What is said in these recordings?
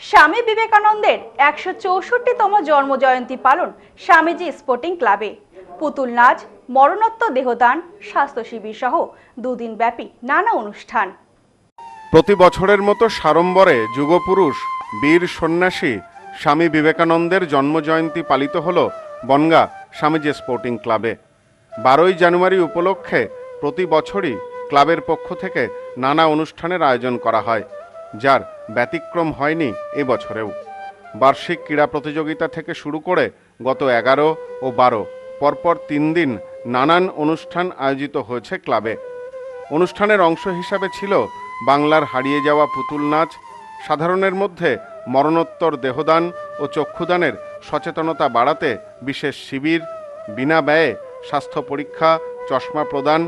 স্বামী বিবেকানন্দের একশো চৌষট্টিতম জন্মজয়ন্তী পালন স্বামীজি স্পোর্টিং ক্লাবে। পুতুল নাচ, মরণোত্তর দেহদান, স্বাস্থ্য শিবির সহ দুদিন ব্যাপী নানা অনুষ্ঠান। প্রতি বছরের মতো সাড়ম্বরে যুগপুরুষ, বীর সন্ন্যাসী স্বামী বিবেকানন্দের জন্মজয়ন্তী পালিত হল বনগা স্বামীজি স্পোর্টিং ক্লাবে। বারোই জানুয়ারি উপলক্ষে প্রতি বছরই ক্লাবের পক্ষ থেকে নানা অনুষ্ঠানের আয়োজন করা হয়, যার ব্যতিক্রম হয়নি এবছরেও বার্ষিক ক্রীড়া প্রতিযোগিতা থেকে শুরু করে গত এগারো ও বারো, পরপর তিন দিন নানান অনুষ্ঠান আয়োজিত হয়েছে ক্লাবে। অনুষ্ঠানের অংশ হিসাবে ছিল বাংলার হারিয়ে যাওয়া পুতুল নাচ, সাধারণের মধ্যে মরণোত্তর দেহদান ও চক্ষুদানের সচেতনতা বাড়াতে বিশেষ শিবির, বিনা ব্যয়ে স্বাস্থ্য পরীক্ষা, চশমা প্রদান,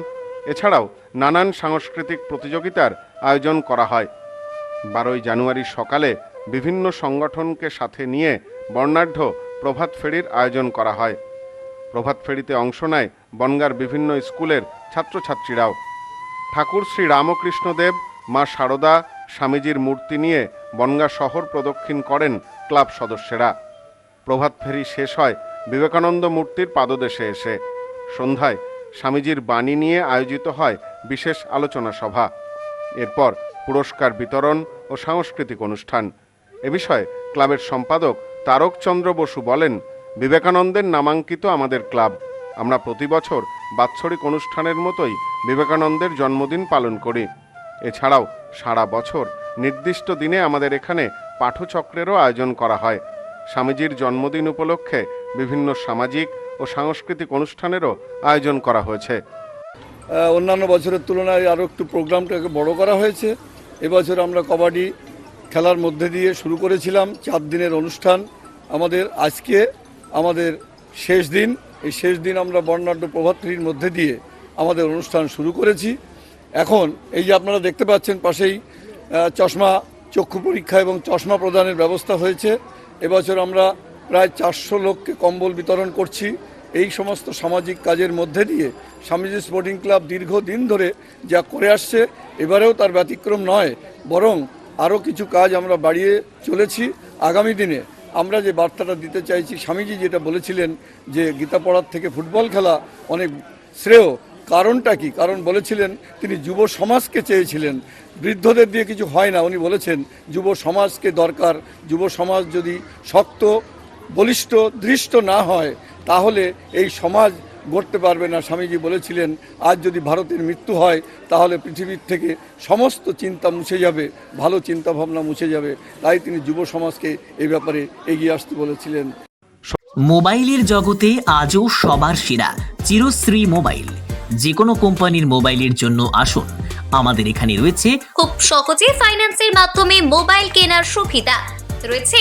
এছাড়াও নানান সাংস্কৃতিক প্রতিযোগিতার আয়োজন করা হয়। বারোই জানুয়ারি সকালে বিভিন্ন সংগঠনকে সাথে নিয়ে বর্ণাঢ্য প্রভাত ফেরির আয়োজন করা হয়। প্রভাত ফেরিতে অংশ নেয় বনগার বিভিন্ন স্কুলের ছাত্রছাত্রীরাও। ঠাকুর শ্রী রামকৃষ্ণদেব, মা শারদা স্বামীজির মূর্তি নিয়ে বনগা শহর প্রদক্ষিণ করেন ক্লাব সদস্যরা। প্রভাত ফেরি শেষ হয় বিবেকানন্দ মূর্তির পাদদেশে এসে। সন্ধ্যায় স্বামীজির বাণী নিয়ে আয়োজিত হয় বিশেষ আলোচনা সভা। এরপর পুরস্কার বিতরণ ও সাংস্কৃতিক অনুষ্ঠান। এ বিষয়ে ক্লাবের সম্পাদক তারকচন্দ্র বসু বলেন, বিবেকানন্দের নামাঙ্কিত আমাদের ক্লাব। আমরা প্রতি বছর বাৎসরিক অনুষ্ঠানের মতোই বিবেকানন্দের জন্মদিন পালন করি। এছাড়াও সারা বছর নির্দিষ্ট দিনে আমাদের এখানে পাঠচক্রেরও আয়োজন করা হয়। স্বামীজির জন্মদিন উপলক্ষে বিভিন্ন সামাজিক ও সাংস্কৃতিক অনুষ্ঠানেরও আয়োজন করা হয়েছে। অন্যান্য বছরের তুলনায় আরও একটু প্রোগ্রামটাকে বড় করা হয়েছে। এবছর আমরা কবাডি খেলার মধ্যে দিয়ে শুরু করেছিলাম, চার দিনের অনুষ্ঠান। আমাদের আজকে, আমাদের শেষ দিন। এই শেষ দিন আমরা বর্ণাঢ্য প্রভাতটির মধ্যে দিয়ে আমাদের অনুষ্ঠান শুরু করেছি। এখন এই যে আপনারা দেখতে পাচ্ছেন, পাশেই চশমা চক্ষু পরীক্ষা এবং চশমা প্রদানের ব্যবস্থা হয়েছে। এবছর আমরা প্রায় চারশো লোককে কম্বল বিতরণ করছি। এই সমস্ত সামাজিক কাজের মধ্যে দিয়ে স্বামীজি স্পোর্টিং ক্লাব দীর্ঘদিন ধরে যা করে আসছে, এবারেও তার ব্যতিক্রম নয়, বরং আরও কিছু কাজ আমরা বাড়িয়ে চলেছি। আগামী দিনে আমরা যে বার্তাটা দিতে চাইছি, স্বামীজি যেটা বলেছিলেন যে গীতা পড়ার থেকে ফুটবল খেলা অনেক শ্রেয়। কারণটা কি? কারণ বলেছিলেন তিনি যুব সমাজকে চেয়েছিলেন। বৃদ্ধদের দিয়ে কিছু হয় না। উনি বলেছেন, যুব সমাজকে দরকার। যুব সমাজ যদি শক্ত বলিষ্ঠ দৃষ্ট না হয় তাহলে এই সমাজ গড়তে পারবে না স্বামীজি বলেছিলেন আজ যদি ভারতের মৃত্যু হয় তাহলে পৃথিবীর থেকে সমস্ত চিন্তা মুছে যাবে ভালো চিন্তা ভাবনা মুছে যাবে। তাই তিনি যুব সমাজকে এই ব্যাপারে এগিয়ে আসতে বলেছিলেন। মোবাইলের জগতে আজও সবার সেরা চিরশ্রী মোবাইল। যে কোনো কোম্পানির মোবাইলের জন্য আসুন। আমাদের এখানে রয়েছে খুব সহজে ফাইন্যান্সের মাধ্যমে মোবাইল কেনার সুবিধা। রয়েছে